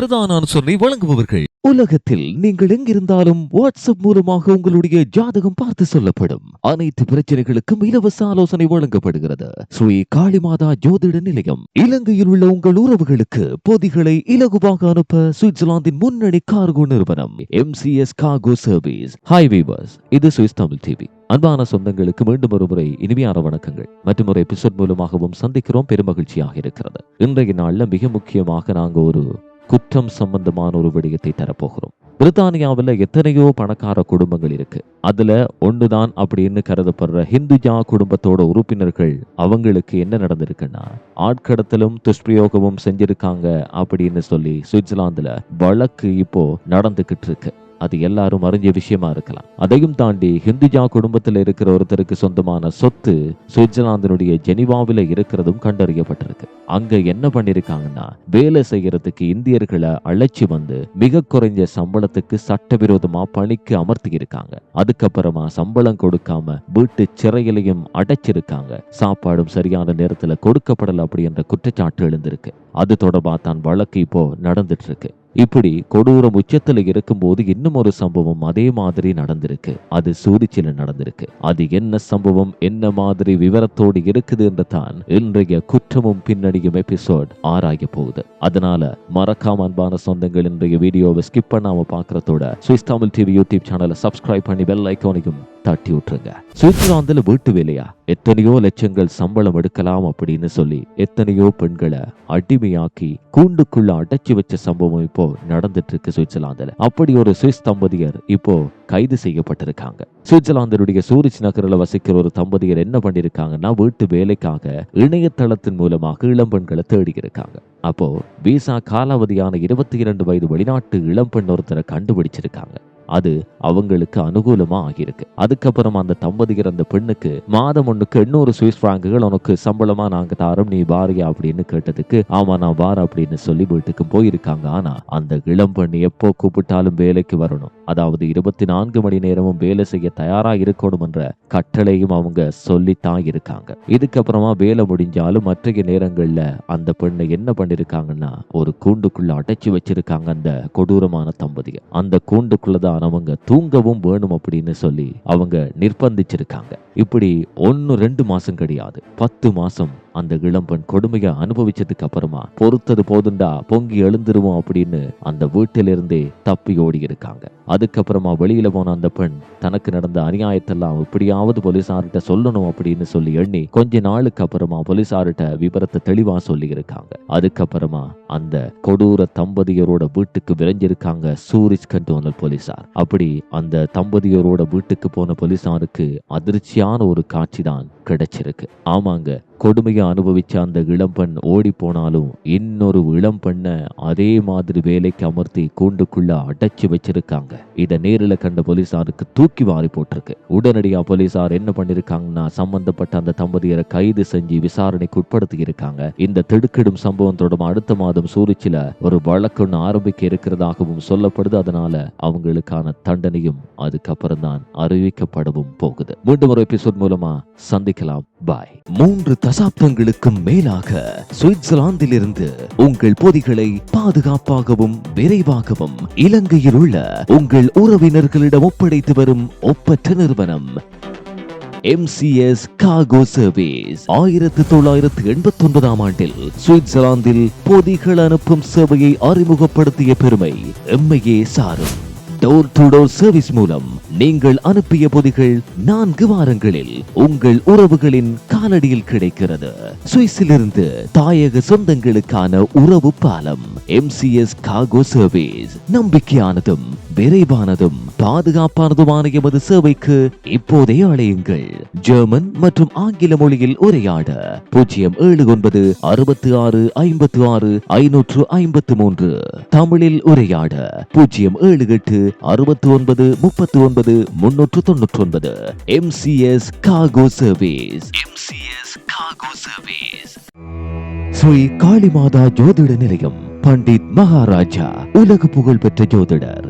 பிரதான அனுசரணை வழங்குபவர்கள். உலகத்தில் நீங்கள் எங்கிருந்தாலும் வாட்ஸ்அப் மூலமாக உங்களுடைய ஜாதகம் பார்த்து சொல்லப்படும். அனைத்து பிரச்சனைகளுக்கும் இலவச ஆலோசனை வழங்கப்படுகிறது. ஸ்ரீ காளிமாதா ஜோதிட நிலையம். இலங்கையில் உள்ள உங்கள் உறவுகளுக்கு பொதிகளை இலகுவாக அனுப்ப சுவிட்சர்லாந்தின் முன்னணி கார்கோ நிறுவனம் M C S cargo service highway bus இது சுவிஸ் தமிழ் டிவி அன்பான சொந்தங்களுக்கு மீண்டும் ஒரு முறை இனிமையான வணக்கங்கள். மற்றும் ஒரு எபிசோட் மூலமாகவும் சந்திக்கிறோம். பெருமகிழ்ச்சியாக இருக்கிறது. இன்றைய நாள்ல மிக முக்கியமாக நாங்க ஒரு குற்றம் சம்பந்தமான ஒரு விடயத்தை தரப்போகிறோம். பிரித்தானியாவில் எத்தனையோ பணக்கார குடும்பங்கள் இருக்கு. அதுல ஒண்ணுதான் அப்படின்னு கருதப்படுற ஹிந்துஜா குடும்பத்தோட உறுப்பினர்கள் அவங்களுக்கு என்ன நடந்திருக்குன்னா ஆட்கடத்தலும் துஷ்பிரயோகமும் செஞ்சிருக்காங்க அப்படின்னு சொல்லி சுவிட்சர்லாந்துல வழக்கு இப்போ நடந்துகிட்டு இருக்கு. அது எல்லாரும் அறிஞ்ச விஷயமா இருக்கலாம். அதையும் தாண்டி ஹிந்துஜா குடும்பத்தில் இருக்கிற ஒருத்தருக்கு சொந்தமான சொத்து சுவிட்சர்லாந்தினுடைய ஜெனிவாவில் இருக்கிறதும் கண்டறியப்பட்டிருக்கு. அங்க என்ன பண்ணிருக்காங்கன்னா வேலை செய்யறதுக்கு இந்தியர்களை அழைச்சி வந்து மிக குறைஞ்ச சம்பளத்துக்கு சட்டவிரோதமா பணிக்கு அமர்த்தி இருக்காங்க அதுக்கப்புறமா சம்பளம் கொடுக்காம வீட்டு சிறையிலையும் அடைச்சிருக்காங்க. சாப்பாடும் சரியான நேரத்துல கொடுக்கப்படல அப்படின்ற குற்றச்சாட்டு எழுந்திருக்கு. அது தொடர்பா தான் வழக்கு இப்போ நடந்துட்டு இருக்கு. இப்படி கொடூரம் உச்சத்தில் இருக்கும்போது இன்னும் ஒரு சம்பவம் அதே மாதிரி நடந்திருக்கு. அது சூரிச்சில நடந்திருக்கு. அது என்ன சம்பவம்? என்ன மாதிரி விவரத்தோடு இருக்குது என்று தான் இன்றைய குற்றமும் பின்னணியும் எபிசோட் ஆராய போகுது. அதனால மறக்காம அன்பான சொந்தங்கள் இன்றைய வீடியோவை ஸ்கிப் பண்ணாம பாக்குறதோட சுவிஸ் தமிழ் டிவி யூடியூப் சேனலை சப்ஸ்கிரைப் பண்ணி பெல் ஐக்கானையும் தட்டி விட்டுருங்க சுவிட்சர்லாந்துல வீட்டு வேலையா? எத்தனையோ லட்சங்கள் சம்பளம் எடுக்கலாம் அப்படின்னு சொல்லி எத்தனையோ பெண்களை அடிமையாக்கி கூண்டுக்குள்ள அடைச்சி வச்ச சம்பவம் இப்போ நடந்துட்டு இருக்கு சுவிட்சர்லாந்துல. அப்படி ஒரு சுவிஸ் தம்பதியர் இப்போ கைது செய்யப்பட்டிருக்காங்க. சுவிட்சர்லாந்தினுடைய சூரிச் நகரில் வசிக்கிற ஒரு தம்பதியர் என்ன பண்ணிருக்காங்கன்னா வீட்டு வேலைக்காக இணையதளத்தின் மூலமாக இளம்பெண்களை தேடி இருக்காங்க அப்போ விசா காலாவதியான இருபத்தி இரண்டு வயது வெளிநாட்டு இளம்பெண் ஒருத்தரை கண்டுபிடிச்சிருக்காங்க. அது அவங்களுக்கு அனுகூலமா ஆகியிருக்கு. அதுக்கப்புறம் அந்த தம்பதிகர் அந்த பெண்ணுக்கு மாதம் ஒண்ணுக்கு எண்ணூறு சுவிஸ் பிராங்குகள் உனக்கு சம்பளமா நாங்க தாரோம் நீ பாரியா அப்படின்னு கேட்டதுக்கு ஆமா நான் பார் அப்படின்னு சொல்லி வீட்டுக்கு போயிருக்காங்க. ஆனா அந்த இளம் பெண் எப்போ கூப்பிட்டாலும் வேலைக்கு வரணும். அதாவது இருபத்தி நான்கு மணி நேரமும் வேலை செய்ய தயாரா இருக்கணும் என்ற கட்டளையும் அவங்க சொல்லித்தான் இருக்காங்க. இதுக்கப்புறமா வேலை முடிஞ்சாலும் மற்றைய நேரங்கள்ல அந்த பெண்ணை என்ன பண்ணிருக்காங்கன்னா ஒரு கூண்டுக்குள்ள அடைச்சு வச்சிருக்காங்க அந்த கொடூரமான தம்பதியை. அந்த கூண்டுக்குள்ளதான் அவங்க தூங்கவும் வேணும் அப்படின்னு சொல்லி அவங்க நிர்பந்திச்சிருக்காங்க. இப்படி ஒன்னு ரெண்டு மாசம் கிடையாது. பத்து மாசம் அந்த இளம்பெண் கொடுமையை அனுபவிச்சதுக்கு அப்புறமா பொறுத்தது போதுண்டா பொங்கி எழுந்துருவோம் அப்படின்னு அந்த வீட்டிலிருந்தே தப்பி ஓடி இருக்காங்க அதுக்கப்புறமா வெளியில போன அந்த பெண் தனக்கு நடந்த அநியாயத்தெல்லாம் எப்படியாவது போலீசார்கிட்ட சொல்லணும் அப்படின்னு சொல்லி எண்ணி கொஞ்ச நாளுக்கு அப்புறமா போலீசார்கிட்ட விபரத்தை தெளிவா சொல்லி இருக்காங்க அதுக்கப்புறமா அந்த கொடூர தம்பதியரோட வீட்டுக்கு விரைஞ்சிருக்காங்க சூரிஜ் கண்டோனல் போலீசார். அப்படி அந்த தம்பதியரோட வீட்டுக்கு போன போலீசாருக்கு அதிர்ச்சியான ஒரு காட்சி தான் கிடைச்சிருக்கு. ஆமாங்க கொடுமையை அனுபவிச்ச அந்த இளம்பெண் ஓடி போனாலும் இன்னொரு இளம்பெண்ணை அதே மாதிரி வேலைக்கு அமர்த்தி கூண்டுக்குள்ள அடைச்சு வச்சிருக்காங்க. இதை நேரில் கண்ட போலீசாருக்கு தூக்கி வாரி போட்டிருக்கு. உடனடியா போலீசார் என்ன பண்ணிருக்காங்கன்னா சம்பந்தப்பட்ட அந்த தம்பதியரை கைது செஞ்சு விசாரணைக்கு உட்படுத்தி இருக்காங்க இந்த திடுக்கிடும் சம்பவம் தொடர்பு அடுத்த மாதம் சூரிச்சில ஒரு வழக்கு ஆரம்பிக்க இருக்கிறதாகவும் சொல்லப்படுது. அதனால அவங்களுக்கான தண்டனையும் அதுக்கப்புறம் தான் அறிவிக்கப்படவும் போகுது. மீண்டும் ஒரு எபிசோட் மூலமா சந்திக்கலாம் பாய் மூன்று தசாப்தங்களுக்கும் மேலாக சுவிட்சர்லாந்திலிருந்து உங்கள் பொதிகளை பாதுகாப்பாகவும் விரைவாகவும் இலங்கையில் உள்ள உங்கள் உறவினர்களிடம் ஒப்படைத்து வரும் ஒப்பற்ற நிறுவனம் எம்சிஎஸ் காகோ சர்வீஸ் ஆயிரத்தி தொள்ளாயிரத்தி எண்பத்தி ஒன்பதாம் ஆண்டில் சுவிட்சர்லாந்தில் பொதிகள் அனுப்பும் சேவையை அறிமுகப்படுத்திய பெருமை எம்மையே சாரும். டோர் டு டோர் சர்வீஸ் மூலம் நீங்கள் அனுப்பிய பொதிகள் நான்கு வாரங்களில் உங்கள் உறவுகளின் காலடியில் கிடைக்கிறது. சுவிஸிலிருந்து தாயக சொந்தங்களுக்கான உறவு பாலம் எம்சிஎஸ் கார்கோ சர்வீஸ் நம்பிக்கையானதும் விரைவானதும் பாதுகாப்பானதுமான எமது சேவைக்கு இப்போதே அழையுங்கள். ஜெர்மன் மற்றும் ஆங்கில மொழியில் உரையாட பூஜ்ஜியம் ஏழு ஒன்பது அறுபத்தி ஆறு ஐம்பத்தி ஆறு ஐநூற்று ஐம்பத்து மூன்று. தமிழில் உரையாட பூஜ்ஜியம் ஏழு எட்டு அறுபத்தி ஒன்பது முப்பத்தி ஒன்பது முன்னூற்று தொன்னூற்றி ஒன்பது. MCS cargo service MCS cargo service Shri Kalimata ஜோதிட நிலையம் பண்டித் மகாராஜா உலக புகழ் பெற்ற ஜோதிடர்.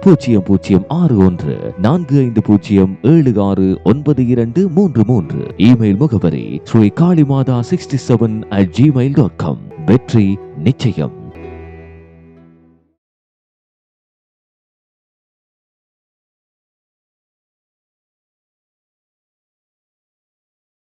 பூஜ்ஜியம் பூஜ்ஜியம் ஆறு ஒன்று நான்கு ஐந்து பூஜ்ஜியம் ஏழு ஆறு ஒன்பது இரண்டு மூன்று மூன்று. இமெயில் முகவரி Shri Kalimata sixty seven at Gmail dot com வெற்றி நிச்சயம்.